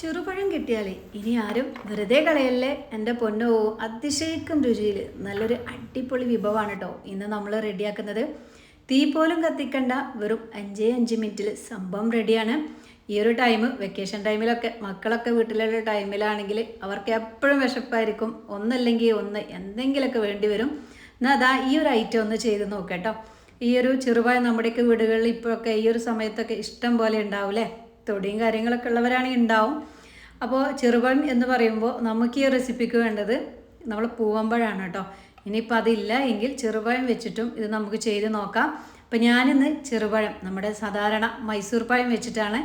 ചെറുപഴം കിട്ടിയാലേ? ഇനി ആരും വെറുതെ കളയല്ലേ? എന്റെ പൊന്നോ അതിശയിക്കും രുചിയിൽ നല്ലൊരു അടിപൊളി വിഭവമാണ് കേട്ടോ ഇന്ന് നമ്മൾ റെഡിയാക്കുന്നത് തീ പോലും കത്തിക്കണ്ട വെറും അഞ്ചേ അഞ്ച് മിനിറ്റിൽ സംഭവം റെഡിയാണ്. ഈ ഒരു ടൈം വെക്കേഷൻ ടൈമിലൊക്കെ മക്കളൊക്കെ വീട്ടിലുള്ള ടൈമിലാണെങ്കിൽ അവർക്ക് എപ്പോഴും വിശപ്പായിരിക്കും. ഒന്നല്ലെങ്കിൽ ഒന്ന് എന്തെങ്കിലുമൊക്കെ വേണ്ടി വരും. എന്നാൽ അതാ ഈ ഒരു ഐറ്റം ഒന്ന് ചെയ്ത് നോക്കട്ടോ ഈ ഒരു ചെറുപഴം നമ്മുടെയൊക്കെ വീടുകളിൽ ഇപ്പോഴൊക്കെ ഈ ഒരു സമയത്തൊക്കെ ഇഷ്ടം പോലെ ഉണ്ടാവില്ലേ? തൊടിയും കാര്യങ്ങളൊക്കെ ഉള്ളവരാണെങ്കിൽ ഉണ്ടാവും. അപ്പോൾ ചെറുപഴം എന്ന് പറയുമ്പോൾ നമുക്ക് ഈ റെസിപ്പിക്ക് വേണ്ടത് നമ്മൾ പൂവമ്പഴമാണ് കേട്ടോ. ഇനിയിപ്പോൾ അതില്ല എങ്കിൽ ചെറുപഴം വെച്ചിട്ടും ഇത് നമുക്ക് ചെയ്ത് നോക്കാം. അപ്പോൾ ഞാനിന്ന് ചെറുപഴം നമ്മുടെ സാധാരണ മൈസൂർ പഴം വെച്ചിട്ടാണ്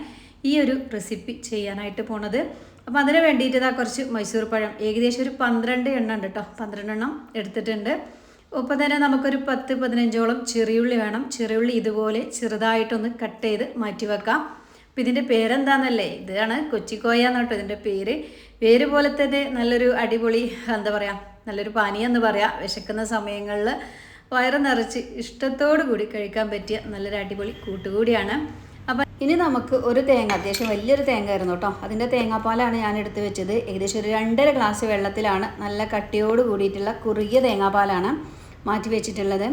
ഈ ഒരു റെസിപ്പി ചെയ്യാനായിട്ട് പോണത്. അപ്പോൾ അതിന് വേണ്ടിയിട്ട് കുറച്ച് മൈസൂർ പഴം. ഏകദേശം ഒരു പന്ത്രണ്ട് എണ്ണം ഉണ്ട് കേട്ടോ. പന്ത്രണ്ട് എണ്ണം എടുത്തിട്ടുണ്ട്. ഒപ്പം തന്നെ നമുക്കൊരു പത്ത് പതിനഞ്ചോളം ചെറിയുള്ളി വേണം. ചെറിയുള്ളി ഇതുപോലെ ചെറുതായിട്ടൊന്ന് കട്ട് ചെയ്ത് മാറ്റി വെക്കാം. അപ്പം ഇതിന്റെ പേരെന്താണെന്നല്ലേ ഇതാണ് കൊച്ചിക്കോയ എന്ന് പറഞ്ഞിട്ട് ഇതിന്റെ പേര്. പേര് പോലെ തന്നെ നല്ലൊരു അടിപൊളി എന്താ പറയുക നല്ലൊരു പാനീയം എന്ന് പറയാം വിശക്കുന്ന സമയങ്ങളിൽ വയറ് നിറച്ച് ഇഷ്ടത്തോടു കൂടി കഴിക്കാൻ പറ്റിയ നല്ലൊരു അടിപൊളി കൂട്ടുകൂടിയാണ്. അപ്പം ഇനി നമുക്ക് ഒരു തേങ്ങ അത്യാവശ്യം വലിയൊരു തേങ്ങ ആയിരുന്നു കേട്ടോ. അതിന്റെ തേങ്ങാപ്പാലാണ് ഞാൻ എടുത്ത് വെച്ചത്. ഏകദേശം ഒരു രണ്ടര ഗ്ലാസ് വെള്ളത്തിലാണ് നല്ല കട്ടിയോട് കൂടിയിട്ടുള്ള കുറുകിയ തേങ്ങാപ്പാലാണ് മാറ്റി വെച്ചിട്ടുള്ളത്.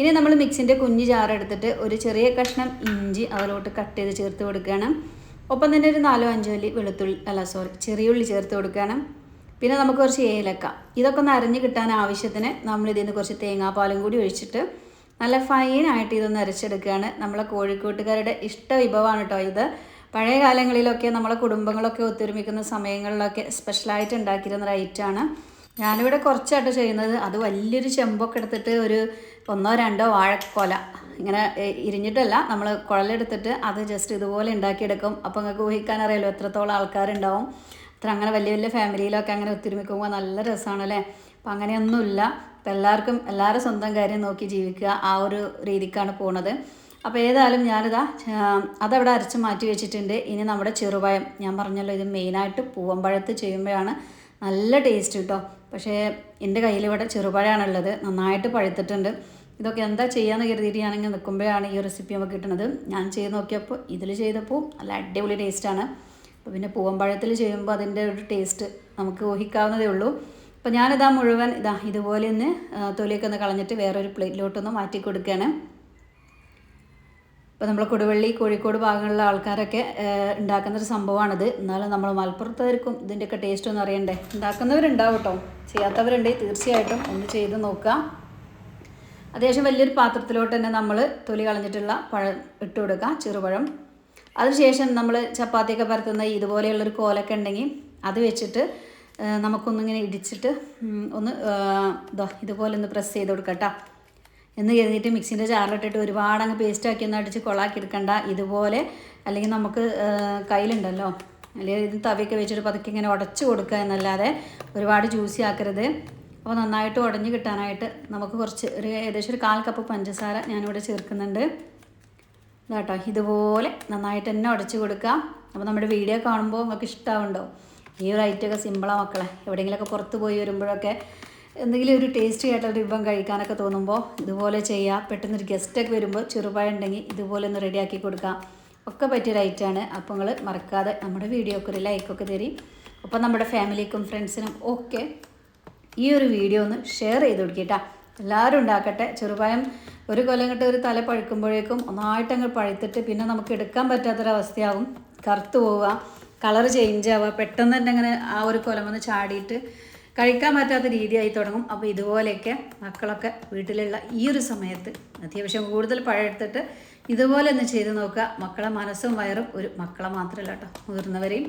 ഇനി നമ്മൾ മിക്സിന്റെ കുഞ്ഞ് ജാർ എടുത്തിട്ട് ഒരു ചെറിയ കഷ്ണം ഇഞ്ചി അതിലോട്ട് കട്ട് ചെയ്ത് ചേർത്ത് കൊടുക്കുകയാണ്. ഒപ്പം തന്നെ ഒരു നാലോ അഞ്ചോ അല്ലി വെളുത്തുള്ളി അല്ല സോറി ചെറിയ ഉള്ളി ചേർത്ത് കൊടുക്കുകയാണ്. പിന്നെ നമുക്ക് കുറച്ച് ഏലക്ക. ഇതൊക്കെ ഒന്ന് അരഞ്ഞ് കിട്ടാൻ ആവശ്യത്തിന് നമ്മൾ ഇതിൽ നിന്ന് കുറച്ച് തേങ്ങാപ്പാലും കൂടി ഒഴിച്ചിട്ട് നല്ല ഫൈനായിട്ട് ഇതൊന്ന് അരച്ചെടുക്കുകയാണ്. നമ്മളെ കോഴിക്കോട്ടുകാരുടെ ഇഷ്ട വിഭവമാണ് കേട്ടോ ഇത്. പഴയ കാലങ്ങളിലൊക്കെ നമ്മളെ കുടുംബങ്ങളൊക്കെ ഒത്തൊരുമിക്കുന്ന സമയങ്ങളിലൊക്കെ സ്പെഷ്യലായിട്ട് ഉണ്ടാക്കിയിരുന്ന ഒരു ഐറ്റമാണ് ഞാനിവിടെ കുറച്ചായിട്ട് ചെയ്യുന്നത്. അത് വലിയൊരു ചെമ്പൊക്കെ എടുത്തിട്ട് ഒരു ഒന്നോ രണ്ടോ വാഴക്കൊല. ഇങ്ങനെ ഇരിഞ്ഞിട്ടല്ല. നമ്മൾ കുഴലെടുത്തിട്ട് അത് ജസ്റ്റ് ഇതുപോലെ ഉണ്ടാക്കിയെടുക്കും. അപ്പോൾ നിങ്ങൾക്ക് ഊഹിക്കാൻ അറിയാലോ എത്രത്തോളം ആൾക്കാരുണ്ടാവും. അത്ര അങ്ങനെ വലിയ വലിയ ഫാമിലിയിലൊക്കെ അങ്ങനെ ഒത്തൊരുമിക്കുമ്പോൾ നല്ല രസമാണ് അല്ലേ അപ്പം അങ്ങനെയൊന്നുമില്ല. അപ്പം എല്ലാവർക്കും എല്ലാവരും സ്വന്തം കാര്യം നോക്കി ജീവിക്കുക ആ ഒരു രീതിക്കാണ് പോണത്. അപ്പോൾ ഏതായാലും ഞാനിതാ അതവിടെ അരച്ച് മാറ്റി വെച്ചിട്ടുണ്ട്. ഇനി നമ്മുടെ ചെറുപഴം. ഞാൻ പറഞ്ഞല്ലോ ഇത് മെയിനായിട്ട് പൂവമ്പഴത്ത് ചെയ്യുമ്പോഴാണ് നല്ല ടേസ്റ്റ് കിട്ടോ പക്ഷേ എന്റെ കയ്യിലിവിടെ ചെറുപഴമാണുള്ളത്. നന്നായിട്ട് പഴുത്തിട്ടുണ്ട്. ഇതൊക്കെ എന്താ ചെയ്യാന്ന് കരുതിയിട്ട് ഞാനിങ്ങനെ നിൽക്കുമ്പോഴാണ് ഈ റെസിപ്പി നമുക്ക് കിട്ടുന്നത്. ഞാൻ ചെയ്ത് നോക്കിയപ്പോൾ ഇതിൽ ചെയ്തപ്പോൾ നല്ല അടിപൊളി ടേസ്റ്റാണ് അപ്പോൾ പിന്നെ പൂവമ്പഴത്തിൽ ചെയ്യുമ്പോൾ അതിന്റെ ഒരു ടേസ്റ്റ് നമുക്ക് ഊഹിക്കാവുന്നതേ ഉള്ളൂ. അപ്പോൾ ഞാനിതാ മുഴുവൻ ഇതാ ഇതുപോലെ ഒന്ന് തൊലിയൊക്കെ ഒന്ന് കളഞ്ഞിട്ട് വേറൊരു പ്ലേറ്റിലോട്ടൊന്ന് മാറ്റി കൊടുക്കുകയാണ്. ഇപ്പോൾ നമ്മൾ കൊടുവള്ളി കോഴിക്കോട് ഭാഗങ്ങളിലുള്ള ആൾക്കാരൊക്കെ ഉണ്ടാക്കുന്ന ഒരു സംഭവമാണിത്. എന്നാലും നമ്മൾ മലപ്പുറത്തവർക്കും ഇതിന്റെയൊക്കെ ടേസ്റ്റ് ഒന്നും അറിയണ്ടേ? ഉണ്ടാക്കുന്നവരുണ്ടാവും കേട്ടോ. ചെയ്യാത്തവരുണ്ടെങ്കിൽ തീർച്ചയായിട്ടും ഒന്ന് ചെയ്ത് നോക്കുക. അത്യാവശ്യം വലിയൊരു പാത്രത്തിലോട്ട് തന്നെ നമ്മൾ തൊലി കളഞ്ഞിട്ടുള്ള പഴം ഇട്ട് കൊടുക്കുക ചെറുപഴം. അതിനുശേഷം നമ്മൾ ചപ്പാത്തിയൊക്കെ പരത്തുന്ന ഇതുപോലെയുള്ളൊരു കോലൊക്കെ ഉണ്ടെങ്കിൽ അത് വെച്ചിട്ട് നമുക്കൊന്നിങ്ങനെ ഇടിച്ചിട്ട് ഒന്ന് ഇതുപോലെ ഒന്ന് പ്രസ് ചെയ്ത് കൊടുക്കട്ടോ എന്ന് കരുതിയിട്ട് മിക്സിന്റെ ജാറിലിട്ടിട്ട് ഒരുപാട് അങ്ങ് പേസ്റ്റ് ആക്കി ഒന്ന് അടിച്ച് കൊളാക്കി എടുക്കണ്ട. ഇതുപോലെ അല്ലെങ്കിൽ നമുക്ക് കയ്യിലുണ്ടല്ലോ അല്ലെങ്കിൽ ഇത് തവിയൊക്കെ വെച്ചിട്ട് പതുക്കെ ഇങ്ങനെ ഉടച്ച് കൊടുക്കുക എന്നല്ലാതെ ഒരുപാട് ജ്യൂസി ആക്കരുത്. അപ്പോൾ നന്നായിട്ട് ഉടഞ്ഞ് കിട്ടാനായിട്ട് നമുക്ക് കുറച്ച് ഒരു ഏകദേശം ഒരു കാൽ കപ്പ് പഞ്ചസാര ഞാനിവിടെ ചേർക്കുന്നുണ്ട്. ഇതാട്ടോ ഇതുപോലെ നന്നായിട്ട് തന്നെ ഉടച്ച് കൊടുക്കുക. അപ്പോൾ നമ്മുടെ വീഡിയോ കാണുമ്പോൾ നിങ്ങൾക്ക് ഇഷ്ടമാവുണ്ടോ ഈ ഒരു ഐറ്റമൊക്കെ സിമ്പിളാണ് മക്കളെ. എവിടെയെങ്കിലുമൊക്കെ പുറത്ത് പോയി വരുമ്പോഴൊക്കെ എന്തെങ്കിലും ഒരു ടേസ്റ്റി ആയിട്ടുള്ള വിഭവം കഴിക്കാനൊക്കെ തോന്നുമ്പോൾ ഇതുപോലെ ചെയ്യുക. പെട്ടെന്നൊരു ഗസ്റ്റൊക്കെ വരുമ്പോൾ ചെറുപഴം ഉണ്ടെങ്കിൽ ഇതുപോലെ ഒന്ന് റെഡിയാക്കി കൊടുക്കാം ഒക്കെ പറ്റിയൊരു ഐറ്റമാണ് അപ്പോൾ നിങ്ങൾ മറക്കാതെ നമ്മുടെ വീഡിയോക്ക് ഒരു ലൈക്കൊക്കെ തരി. ഒപ്പം നമ്മുടെ ഫാമിലിക്കും ഫ്രണ്ട്സിനും ഒക്കെ ഈ ഒരു വീഡിയോ ഒന്ന് ഷെയർ ചെയ്ത് കൊടുക്കട്ടാ. എല്ലാവരും ഉണ്ടാക്കട്ടെ. ചെറുപഴം ഒരു കൊല്ലം കിട്ട ഒരു തല പഴുക്കുമ്പോഴേക്കും ഒന്നായിട്ടങ്ങ് പഴുത്തിട്ട് പിന്നെ നമുക്ക് എടുക്കാൻ പറ്റാത്തൊരവസ്ഥയാവും. കറുത്ത് പോവുക കളർ ചേഞ്ച് ആവുക പെട്ടെന്ന് തന്നെ അങ്ങനെ ആ ഒരു കൊലം വന്ന് ചാടിയിട്ട് കഴിക്കാൻ പറ്റാത്ത രീതിയായി തുടങ്ങും. അപ്പോൾ ഇതുപോലെയൊക്കെ മക്കളൊക്കെ വീട്ടിലുള്ള ഈ ഒരു സമയത്ത് അത്യാവശ്യം കൂടുതൽ പഴയെടുത്തിട്ട് ഇതുപോലെ ഒന്ന് ചെയ്ത് നോക്കുക. മക്കളെ മനസ്സും വയറും ഒരു മക്കളെ മാത്രമല്ല കേട്ടോ മുതിർന്നവരെയും.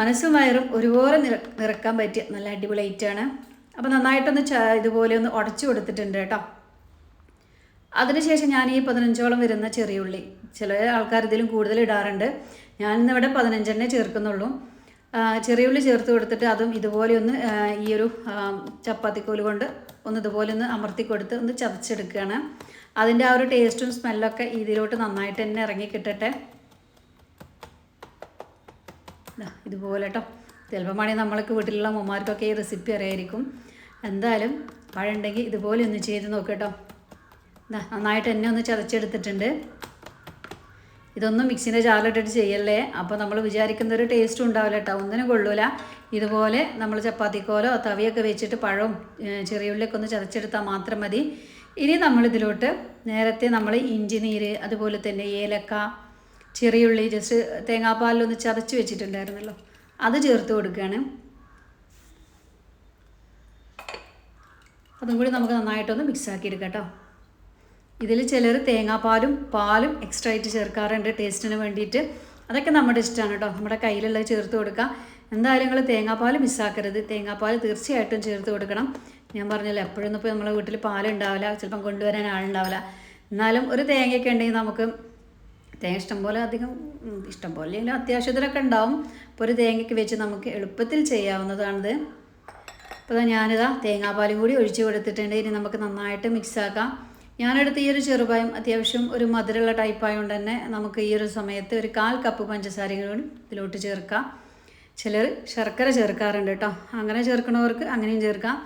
മനസ്സും വയറും ഒരുപോലെ നിറ നിറക്കാൻ പറ്റിയ നല്ല അടിപൊളി ഐറ്റാണ് അപ്പോൾ നന്നായിട്ടൊന്ന് ഇതുപോലെ ഒന്ന് ഉടച്ചു കൊടുത്തിട്ടുണ്ട് കേട്ടോ. അതിനുശേഷം ഞാൻ ഈ പതിനഞ്ചോളം വരുന്ന ചെറിയ ഉള്ളി ചില ആൾക്കാർ ഇതിലും കൂടുതൽ ഇടാറുണ്ട്. ഞാൻ ഇന്നിവിടെ പതിനഞ്ചെണ്ണേ ചേർക്കുന്നുള്ളൂ. ചെറിയ ഉള്ളി ചേർത്ത് കൊടുത്തിട്ട് അതും ഇതുപോലെ ഒന്ന് ഈ ഒരു ചപ്പാത്തിക്കോൽ കൊണ്ട് ഒന്ന് ഇതുപോലെ ഒന്ന് അമർത്തി കൊടുത്ത് ഒന്ന് ചതച്ചെടുക്കുകയാണ്. അതിന്റെ ആ ഒരു ടേസ്റ്റും സ്മെല്ലൊക്കെ ഇതിലോട്ട് നന്നായിട്ട് തന്നെ ഇറങ്ങി കിട്ടട്ടെ. ഇതുപോലെ കേട്ടോ. ചിലപ്പോൾ മണി നമ്മളൊക്കെ വീട്ടിലുള്ള അമ്മമാർക്കൊക്കെ ഈ റെസിപ്പി അറിയായിരിക്കും. എന്തായാലും മഴ ഉണ്ടെങ്കിൽ ഇതുപോലെ ഒന്ന് ചെയ്ത് നോക്ക് കേട്ടോ. ദാ നന്നായിട്ട് എന്നെ ഒന്ന് ചതച്ചെടുത്തിട്ടുണ്ട്. ഇതൊന്നും മിക്സിന്റെ ജാറിലിട്ടിട്ട് ചെയ്യല്ലേ? അപ്പോൾ നമ്മൾ വിചാരിക്കുന്ന ഒരു ടേസ്റ്റും ഉണ്ടാവില്ല കേട്ടോ. ഒന്നിനും കൊള്ളൂല. ഇതുപോലെ നമ്മൾ ചപ്പാത്തിക്കോലോ തവിയൊക്കെ വെച്ചിട്ട് പഴവും ചെറിയുള്ളിയൊക്കെ ഒന്ന് ചതച്ചെടുത്താൽ മാത്രം മതി. ഇനി നമ്മളിതിലോട്ട് നേരത്തെ നമ്മൾ ഇഞ്ചി നീര് അതുപോലെ തന്നെ ഏലക്ക ചെറിയുള്ളി ജസ്റ്റ് തേങ്ങാപ്പാലിലൊന്ന് ചതച്ച് വെച്ചിട്ടുണ്ടായിരുന്നല്ലോ. അത് ചേർത്ത് കൊടുക്കുകയാണ്. അതും കൂടി നമുക്ക് നന്നായിട്ടൊന്ന് മിക്സ് ആക്കി എടുക്കാം കേട്ടോ. ഇതിൽ ചിലർ തേങ്ങാപ്പാലും പാലും എക്സ്ട്രാ ആയിട്ട് ചേർക്കാറുണ്ട് ടേസ്റ്റിന് വേണ്ടിയിട്ട്. അതൊക്കെ നമ്മുടെ ഇഷ്ടമാണ് കേട്ടോ. നമ്മുടെ കയ്യിലുള്ളത് ചേർത്ത് കൊടുക്കുക എന്തായാലും നിങ്ങൾ തേങ്ങാപ്പാൽ മിസ്സാക്കരുത് തേങ്ങാപ്പാൽ തീർച്ചയായിട്ടും ചേർത്ത് കൊടുക്കണം. ഞാൻ പറഞ്ഞല്ലോ എപ്പോഴൊന്നും ഇപ്പോൾ നമ്മളെ വീട്ടിൽ പാലുണ്ടാവില്ല ചിലപ്പം കൊണ്ടുവരാൻ ആളുണ്ടാവില്ല എന്നാലും ഒരു തേങ്ങയൊക്കെ ഉണ്ടെങ്കിൽ നമുക്ക് തേങ്ങ ഇഷ്ടം പോലെ അധികം ഇഷ്ടം പോലെ ഇല്ലെങ്കിലും അത്യാവശ്യത്തിനൊക്കെ ഉണ്ടാവും. ഒരു തേങ്ങയ്ക്ക് വെച്ച് നമുക്ക് എളുപ്പത്തിൽ ചെയ്യാവുന്നതാണിത്. അപ്പോൾ ഞാനിതാ തേങ്ങാപ്പാലും കൂടി ഒഴിച്ച് കൊടുത്തിട്ടുണ്ട്. ഇനി നമുക്ക് നന്നായിട്ട് മിക്സാക്കാം ഞാനെടുത്ത ഈ ഒരു ചെറുപായം അത്യാവശ്യം ഒരു മധുരമുള്ള ടൈപ്പ് ആയതുകൊണ്ട് തന്നെ നമുക്ക് ഈ ഒരു സമയത്ത് ഒരു കാൽ കപ്പ് പഞ്ചസാരകളും ഇതിലോട്ട് ചേർക്കാം. ചിലർ ശർക്കര ചേർക്കാറുണ്ട് കേട്ടോ. അങ്ങനെ ചേർക്കണവർക്ക് അങ്ങനെയും ചേർക്കാം.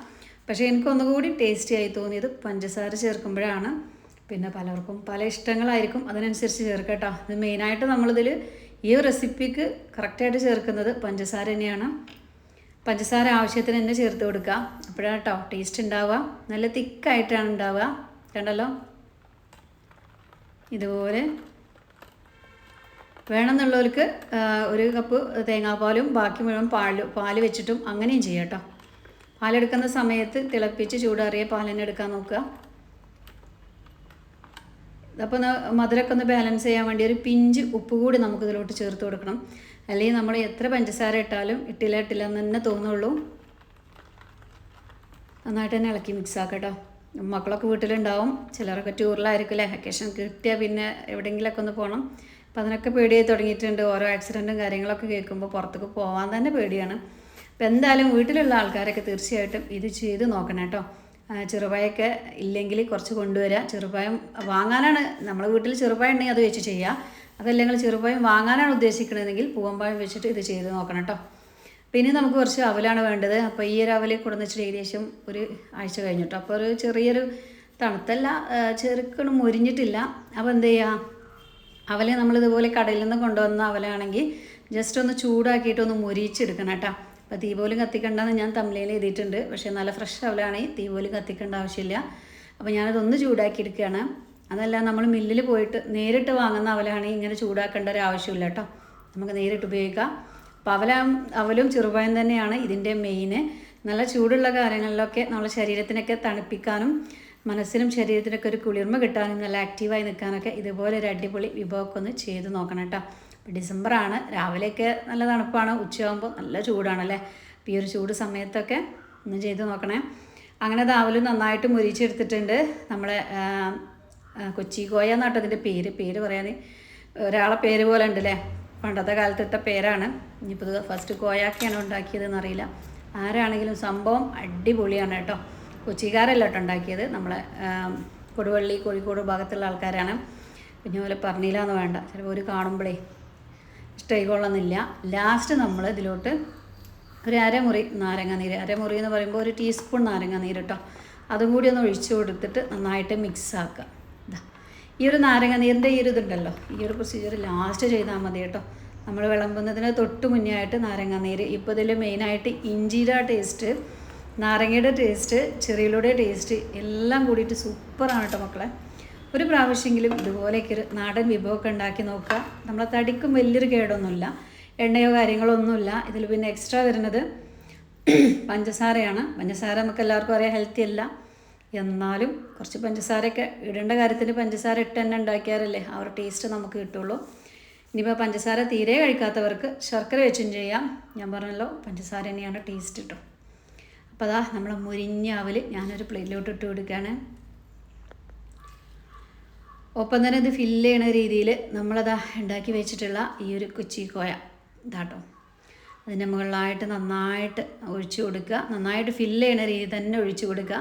പക്ഷേ എനിക്ക് ഒന്നുകൂടി ടേസ്റ്റി ആയി തോന്നിയത് പഞ്ചസാര ചേർക്കുമ്പോഴാണ്. പിന്നെ പലർക്കും പല ഇഷ്ടങ്ങളായിരിക്കും. അതിനനുസരിച്ച് ചേർക്കാം കേട്ടോ. ഇത് മെയിനായിട്ട് നമ്മളിതിൽ ഈ റെസിപ്പിക്ക് കറക്റ്റായിട്ട് ചേർക്കുന്നത് പഞ്ചസാര തന്നെയാണ്. പഞ്ചസാര ആവശ്യത്തിന് തന്നെ ചേർത്ത് കൊടുക്കുക. അപ്പോഴാണ് കേട്ടോ ടേസ്റ്റ് ഉണ്ടാവുക. നല്ല തിക്കായിട്ടാണ് ഉണ്ടാവുക. കണ്ടല്ലോ? ഇതുപോലെ. വേണമെന്നുള്ളവർക്ക് ഒരു കപ്പ് തേങ്ങാപ്പാലും ബാക്കി മുഴുവൻ പാൽ പാൽ വെച്ചിട്ടും അങ്ങനെയും ചെയ്യാം കേട്ടോ പാലെടുക്കുന്ന സമയത്ത് തിളപ്പിച്ച് ചൂടാറിയ പാൽ തന്നെ എടുക്കാൻ നോക്കുക. അപ്പോൾ മധുരമൊക്കെ ഒന്ന് ബാലൻസ് ചെയ്യാൻ വേണ്ടി ഒരു പിഞ്ച് ഉപ്പ് കൂടി നമുക്ക് ഇതിലോട്ട് ചേർത്ത് കൊടുക്കണം. അല്ലെങ്കിൽ നമ്മൾ എത്ര പഞ്ചസാര ഇട്ടാലും ഇട്ടില്ല ഇട്ടില്ല എന്ന് തന്നെ തോന്നുള്ളൂ. നന്നായിട്ട് തന്നെ ഇളക്കി മിക്സ് ആക്കട്ടോ മക്കളൊക്കെ വീട്ടിലുണ്ടാവും ചിലരൊക്കെ ടൂറിലായിരിക്കും അല്ലേ വെക്കേഷൻ കിട്ടിയാൽ പിന്നെ എവിടെയെങ്കിലുമൊക്കെ ഒന്ന് പോകണം അപ്പം അതിനൊക്കെ പേടിയായി തുടങ്ങിയിട്ടുണ്ട്. ഓരോ ആക്സിഡന്റും കാര്യങ്ങളൊക്കെ കേൾക്കുമ്പോൾ പുറത്തേക്ക് പോകാൻ തന്നെ പേടിയാണ്. അപ്പം എന്തായാലും വീട്ടിലുള്ള ആൾക്കാരൊക്കെ തീർച്ചയായിട്ടും ഇത് ചെയ്ത് നോക്കണം കേട്ടോ ആ, ചെറുപഴമൊക്കെ ഇല്ലെങ്കിൽ കുറച്ച് കൊണ്ടുവരിക ചെറുപായം വാങ്ങാനാണ്. നമ്മളെ വീട്ടിൽ ചെറുപായം ഉണ്ടെങ്കിൽ അത് വെച്ച് ചെയ്യുക അതല്ലെങ്കിൽ ചെറുപായം വാങ്ങാനാണ് ഉദ്ദേശിക്കുന്നതെങ്കിൽ പൂവമ്പായം വെച്ചിട്ട് ഇത് ചെയ്ത് നോക്കണം കേട്ടോ. പിന്നെ നമുക്ക് കുറച്ച് അവലാണ് വേണ്ടത്. അപ്പോൾ ഈ ഒരു അവൽ കൊടുന്നിട്ട് ഏകദേശം ഒരു ആഴ്ച കഴിഞ്ഞിട്ടോ അപ്പോൾ ഒരു ചെറിയൊരു തണുത്തല്ല ചെറുക്കണ് മുരിഞ്ഞിട്ടില്ല. അപ്പോൾ എന്ത് ചെയ്യുക അവലെ നമ്മളിതുപോലെ കടയിൽ നിന്ന് കൊണ്ടുവന്ന അവലാണെങ്കിൽ ജസ്റ്റ് ഒന്ന് ചൂടാക്കിയിട്ട് ഒന്ന് മുരിച്ചെടുക്കണം കേട്ടോ. അപ്പോൾ തീ പോലും കത്തിക്കണ്ടെന്ന് ഞാൻ തമ്മിലേൽ എഴുതിയിട്ടുണ്ട്. പക്ഷേ നല്ല ഫ്രഷ് അവലാണെങ്കിൽ തീ പോലും കത്തിക്കേണ്ട ആവശ്യമില്ല. അപ്പോൾ ഞാനതൊന്ന് ചൂടാക്കി എടുക്കുകയാണ് അതല്ല നമ്മൾ മില്ലിൽ പോയിട്ട് നേരിട്ട് വാങ്ങുന്ന അവലാണെങ്കിൽ ഇങ്ങനെ ചൂടാക്കേണ്ട ഒരു ആവശ്യമില്ല കേട്ടോ. നമുക്ക് നേരിട്ട് ഉപയോഗിക്കാം. അപ്പോൾ അവല അവലും ചെറുപഴം തന്നെയാണ് ഇതിന്റെ മെയിന് നല്ല ചൂടുള്ള കാര്യങ്ങളിലൊക്കെ നമ്മളെ ശരീരത്തിനൊക്കെ തണുപ്പിക്കാനും മനസ്സിനും ശരീരത്തിനൊക്കെ ഒരു കുളിർമ കിട്ടാനും നല്ല ആക്റ്റീവായി നിൽക്കാനൊക്കെ ഇതുപോലെ ഒരു അടിപൊളി വിഭവമൊക്കെ ഒന്ന് ചെയ്ത് നോക്കണം കേട്ടോ. ഡിസംബറാണ്. രാവിലെയൊക്കെ നല്ല തണുപ്പാണ്. ഉച്ചയാകുമ്പോൾ നല്ല ചൂടാണല്ലേ? അപ്പോൾ ഈ ഒരു ചൂട് സമയത്തൊക്കെ ഒന്ന് ചെയ്ത് നോക്കണേ. അങ്ങനെ ദാവലും നന്നായിട്ട് മുരിച്ചെടുത്തിട്ടുണ്ട്. നമ്മളെ കൊച്ചി കോയ എന്നാട്ടോ അതിന്റെ പേര്. പേര് പറയാൻ ഒരാളെ പേര് പോലെ ഉണ്ട് ഉണ്ടല്ലേ? പണ്ടത്തെ കാലത്തിട്ട പേരാണ്. ഇനിയിപ്പോൾ ഫസ്റ്റ് കോയാക്കിയാണ് ഉണ്ടാക്കിയതെന്ന് അറിയില്ല. ആരാണെങ്കിലും സംഭവം അടിപൊളിയാണ് കേട്ടോ. കൊച്ചിക്കാരല്ല കേട്ടോ ഉണ്ടാക്കിയത്. നമ്മളെ കൊടുവള്ളി കോഴിക്കോട് ഭാഗത്തുള്ള ആൾക്കാരാണ്. പിന്നെ പോലെ പറഞ്ഞില്ല എന്ന് വേണ്ട. ചിലപ്പോൾ ഒരു കാണുമ്പോഴേ ഇഷ്ടമായിക്കൊള്ളുന്നില്ല ലാസ്റ്റ് നമ്മൾ ഇതിലോട്ട് ഒരു അരമുറി നാരങ്ങാനീര് അരമുറി എന്ന് പറയുമ്പോൾ ഒരു ടീസ്പൂൺ നാരങ്ങ നീര് കേട്ടോ അതും കൂടി ഒന്ന് ഒഴിച്ചു കൊടുത്തിട്ട് നന്നായിട്ട് മിക്സ് ആക്കുക ഈ ഒരു നാരങ്ങ നീരിന്റെ ഈ ഒരു ഇതുണ്ടല്ലോ ഈ ഒരു പ്രൊസീജിയർ ലാസ്റ്റ് ചെയ്താൽ മതി കേട്ടോ നമ്മൾ വിളമ്പുന്നതിന് തൊട്ട് മുന്നേ ആയിട്ട് നാരങ്ങാനീര് ഇപ്പോൾ ഇതിൽ മെയിനായിട്ട് ഇഞ്ചിയുടെ ടേസ്റ്റ് നാരങ്ങയുടെ ടേസ്റ്റ് ചെറിയിലൂടെ ടേസ്റ്റ് എല്ലാം കൂടിയിട്ട് സൂപ്പറാണ് കേട്ടോ മക്കളെ. ഒരു പ്രാവശ്യമെങ്കിലും ഇതുപോലെയൊക്കെ ഒരു നാടൻ വിഭവമൊക്കെ ഉണ്ടാക്കി നോക്കുക. നമ്മളെ തടിക്കും വലിയൊരു കേടൊന്നുമില്ല. എണ്ണയോ കാര്യങ്ങളോ ഒന്നുമില്ല. ഇതിൽ പിന്നെ എക്സ്ട്രാ വരുന്നത് പഞ്ചസാരയാണ്. പഞ്ചസാര നമുക്ക് എല്ലാവർക്കും അറിയാം ഹെൽത്തി അല്ല. എന്നാലും കുറച്ച് പഞ്ചസാരയൊക്കെ ഇടേണ്ട കാര്യത്തിന് പഞ്ചസാര ഇട്ട് തന്നെ ഉണ്ടാക്കിയാലല്ലേ ആ ഒരു ടേസ്റ്റ് നമുക്ക് കിട്ടുള്ളൂ. ഇനിയിപ്പോൾ പഞ്ചസാര തീരെ കഴിക്കാത്തവർക്ക് ശർക്കര വെച്ചും ചെയ്യാം. ഞാൻ പറഞ്ഞല്ലോ പഞ്ചസാര തന്നെയാണ് ടേസ്റ്റ് കിട്ടും അപ്പോൾ അതാ നമ്മളെ മുരിഞ്ഞ അവൽ ഞാനൊരു പ്ലേറ്റിലോട്ട് ഇട്ട് കൊടുക്കുകയാണ്. ഒപ്പം തന്നെ ഇത് ഫില്ല് ചെയ്യണ രീതിയിൽ നമ്മളതാ ഉണ്ടാക്കി വെച്ചിട്ടുള്ള ഈ ഒരു കൊച്ചി കോയ. ഇതാട്ടോ. അതിന്റെ മുകളിലായിട്ട് നന്നായിട്ട് ഒഴിച്ചു കൊടുക്കുക. നന്നായിട്ട് ഫില്ല് ചെയ്യണ രീതി തന്നെ ഒഴിച്ചു കൊടുക്കുക.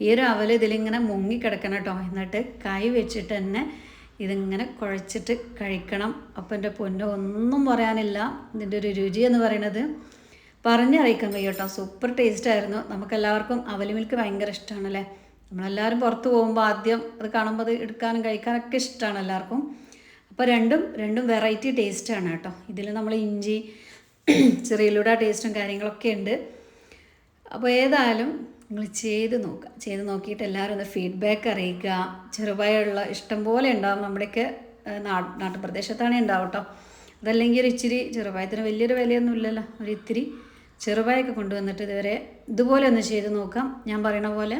ഈ ഒരു അവൽ ഇതിലിങ്ങനെ മുങ്ങിക്കിടക്കണം കേട്ടോ. എന്നിട്ട് കൈ വെച്ചിട്ട് തന്നെ ഇതിങ്ങനെ കുഴച്ചിട്ട് കഴിക്കണം. അപ്പം എന്റെ പൊന്നോ ഒന്നും പറയാനില്ല. ഇതിന്റെ ഒരു രുചി എന്ന് പറയണത് പറഞ്ഞറിയിക്കാൻ കഴിയും കേട്ടോ. സൂപ്പർ ടേസ്റ്റ് ആയിരുന്നു. നമുക്കെല്ലാവർക്കും അവൽ മിൽക്ക് ഭയങ്കര ഇഷ്ടമാണല്ലേ? നമ്മളെല്ലാവരും പുറത്ത് പോകുമ്പോൾ ആദ്യം അത് കാണുമ്പോൾ അത് എടുക്കാനും കഴിക്കാനൊക്കെ ഇഷ്ടമാണ് എല്ലാവർക്കും. അപ്പോൾ രണ്ടും രണ്ടും വെറൈറ്റി ടേസ്റ്റാണ് കേട്ടോ. ഇതിൽ നമ്മൾ ഇഞ്ചി ചെറിയലൂടെ ടേസ്റ്റും കാര്യങ്ങളൊക്കെ ഉണ്ട്. അപ്പോൾ ഏതായാലും നിങ്ങൾ ചെയ്ത് നോക്കുക ചെയ്ത് നോക്കിയിട്ട് എല്ലാവരും ഒന്ന് ഫീഡ്ബാക്ക് അറിയിക്കുക ചെറുപയറുള്ള ഇഷ്ടം പോലെ ഉണ്ടാവും നമ്മുടെയൊക്കെ നാട് നാട്ടുപ്രദേശത്താണ് ഉണ്ടാവും കേട്ടോ. അതല്ലെങ്കിൽ ഒരു ഇച്ചിരി ചെറുപയത്തിന് വലിയൊരു വിലയൊന്നും ഇല്ലല്ലോ. ഒരു ഇത്തിരി ചെറുപയൊക്കെ കൊണ്ടുവന്നിട്ട് ഇതുവരെ ഇതുപോലെ ഒന്ന് ചെയ്ത് നോക്കാം. ഞാൻ പറയണ പോലെ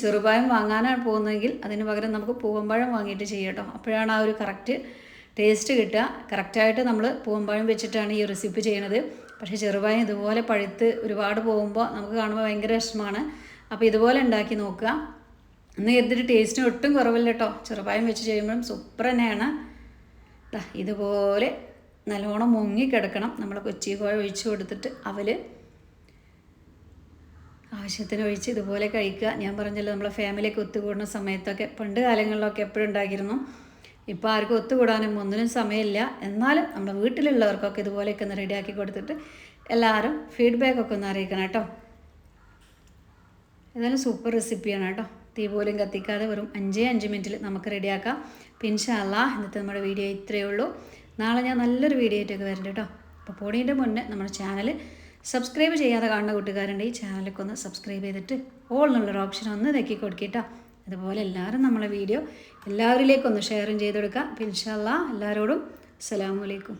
ചെറുപഴം വാങ്ങാനാണ് പോകുന്നതെങ്കിൽ അതിന് പകരം നമുക്ക് പൂവമ്പഴം വാങ്ങിയിട്ട് ചെയ്യാം കേട്ടോ അപ്പോഴാണ് ആ ഒരു കറക്റ്റ് ടേസ്റ്റ് കിട്ടുക. കറക്റ്റായിട്ട് നമ്മൾ പൂവമ്പഴം വെച്ചിട്ടാണ് ഈ റെസിപ്പി ചെയ്യണത്. പക്ഷേ ചെറുപഴം ഇതുപോലെ പഴുത്ത് ഒരുപാട് പോകുമ്പോൾ നമുക്ക് കാണുമ്പോൾ ഭയങ്കര വിഷമമാണ്. അപ്പോൾ ഇതുപോലെ ഉണ്ടാക്കി നോക്കുക. എന്ന് കരുതിയിട്ട് ടേസ്റ്റിന് ഒട്ടും കുറവില്ല കേട്ടോ. ചെറുപഴം വെച്ച് ചെയ്യുമ്പോഴും സൂപ്പർ തന്നെയാണ്. ഇതുപോലെ നല്ലോണം മുങ്ങി കിടക്കണം. നമ്മൾ കൊച്ചി കോഴ ഒഴിച്ചു കൊടുത്തിട്ട് അവൽ ആവശ്യത്തിന് ഒഴിച്ച് ഇതുപോലെ കഴിക്കുക. ഞാൻ പറഞ്ഞല്ലോ നമ്മളെ ഫാമിലിയൊക്കെ ഒത്തുകൂടുന്ന സമയത്തൊക്കെ പണ്ട് കാലങ്ങളിലൊക്കെ എപ്പോഴും ഉണ്ടാക്കിയിരുന്നു ഇപ്പോൾ ആർക്കും ഒത്തുകൂടാനും ഒന്നിനും സമയമില്ല. എന്നാലും നമ്മുടെ വീട്ടിലുള്ളവർക്കൊക്കെ ഇതുപോലെയൊക്കെ ഒന്ന് റെഡിയാക്കി കൊടുത്തിട്ട് എല്ലാവരും ഫീഡ്ബാക്കൊക്കെ ഒന്ന് അറിയിക്കണം കേട്ടോ. ഏതായാലും സൂപ്പർ റെസിപ്പിയാണ് കേട്ടോ. തീ പോലും കത്തിക്കാതെ വെറും അഞ്ചേ അഞ്ച് മിനിറ്റിൽ നമുക്ക് റെഡിയാക്കാം പിൻഷല്ല ഇന്നത്തെ നമ്മുടെ വീഡിയോ ഇത്രയേ ഉള്ളൂ. നാളെ ഞാൻ നല്ലൊരു വീഡിയോ ആയിട്ടൊക്കെ വരുന്നുണ്ട് കേട്ടോ. അപ്പോൾ പൊടിയുടെ മുന്നേ നമ്മുടെ ചാനൽ സബ്സ്ക്രൈബ് ചെയ്യാതെ കാണുന്ന കൂട്ടുകാരുണ്ട് ഈ ചാനലൊക്കെ ഒന്ന് സബ്സ്ക്രൈബ് ചെയ്തിട്ട് ഓൾ എന്നുള്ളൊരു ഓപ്ഷൻ ഒന്ന് നെക്കി കൊടുക്കിട്ടോ. അതുപോലെ എല്ലാവരും നമ്മളെ വീഡിയോ എല്ലാവരിലേക്കും ഒന്ന് ഷെയറും ചെയ്ത് കൊടുക്കുക പിൻഷല്ല എല്ലാവരോടും അസ്സാം അലൈക്കും.